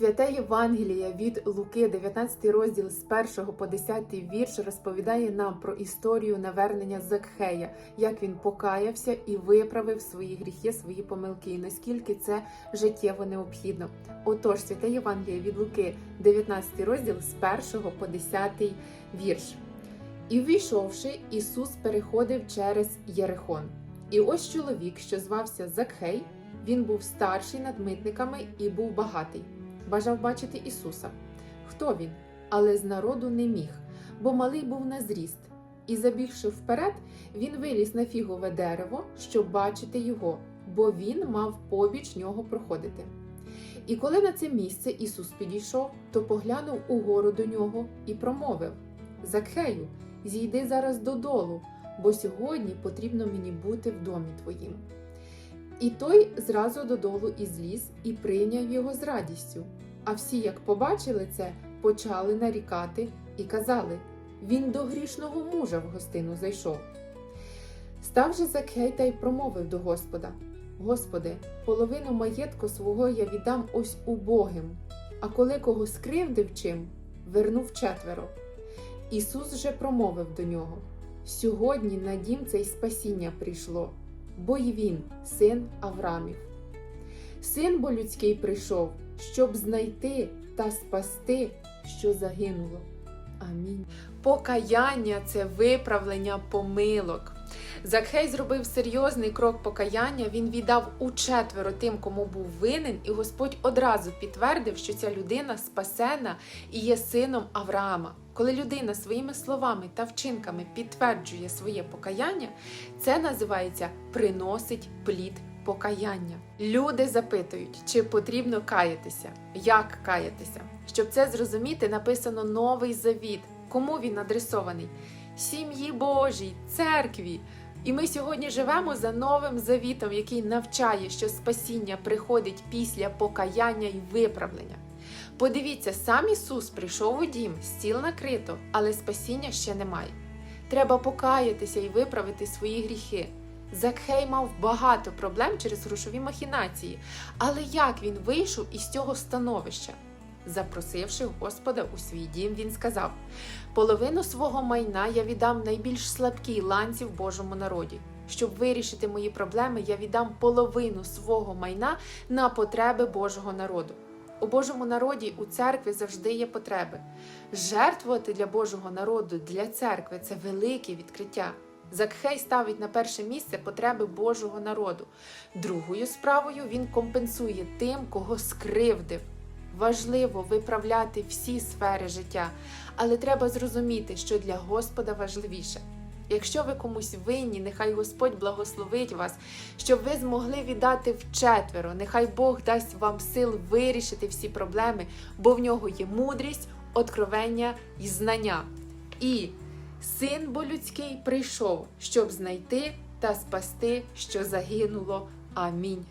Святе Євангеліє від Луки, 19 розділ з 1 по 10 вірш розповідає нам про історію навернення Закхея, як він покаявся і виправив свої гріхи, свої помилки, і наскільки це життєво необхідно. Отож, святе Євангеліє від Луки, 19 розділ з 1 по 10 вірш. І ввійшовши, Ісус переходив через Єрихон. І ось чоловік, що звався Закхей, він був старший над митниками і був багатий. Бажав бачити Ісуса. Хто він? Але з народу не міг, бо малий був на зріст. І, забігши вперед, він виліз на фігове дерево, щоб бачити його, бо він мав побіч нього проходити. І коли на це місце Ісус підійшов, то поглянув угору до нього і промовив: Закхею, зійди зараз додолу, бо сьогодні потрібно мені бути в домі твоїм. І той зразу додолу і зліз і прийняв його з радістю. А всі, як побачили це, почали нарікати і казали: Він до грішного мужа в гостину зайшов. Став же Закхей та й промовив до Господа: Господи, половину маєтку свого я віддам ось убогим, а коли кого скривдив чим, вернув четверо. Ісус же промовив до нього: Сьогодні на дім це й спасіння прийшло, бо й він, син Аврамів. Син бо людський прийшов, щоб знайти та спасти, що загинуло. Амінь. Покаяння це виправлення помилок. Закхей зробив серйозний крок покаяння. Він віддав у четверо тим, кому був винен, і Господь одразу підтвердив, що ця людина спасена і є сином Авраама. Коли людина своїми словами та вчинками підтверджує своє покаяння, це називається приносить плід покаяння. Люди запитують, чи потрібно каятися, як каятися. Щоб це зрозуміти, написано новий завіт. Кому він адресований? Сім'ї Божій, церкві. І ми сьогодні живемо за новим завітом, який навчає, що спасіння приходить після покаяння і виправлення. Подивіться, сам Ісус прийшов у дім, стіл накрито, але спасіння ще немає. Треба покаятися і виправити свої гріхи. Закхей мав багато проблем через грошові махінації, але як він вийшов із цього становища? Запросивши Господа у свій дім, він сказав: половину свого майна я віддам найбільш слабкій ланці в Божому народі. Щоб вирішити мої проблеми, я віддам половину свого майна на потреби Божого народу. У Божому народі у церкві завжди є потреби. Жертвувати для Божого народу, для церкви це велике відкриття. Закхей ставить на перше місце потреби Божого народу. Другою справою він компенсує тим, кого скривдив. Важливо виправляти всі сфери життя, але треба зрозуміти, що для Господа важливіше. Якщо ви комусь винні, нехай Господь благословить вас, щоб ви змогли віддати вчетверо. Нехай Бог дасть вам сил вирішити всі проблеми, бо в нього є мудрість, откровення і знання. І син бо людський прийшов, щоб знайти та спасти, що загинуло. Амінь.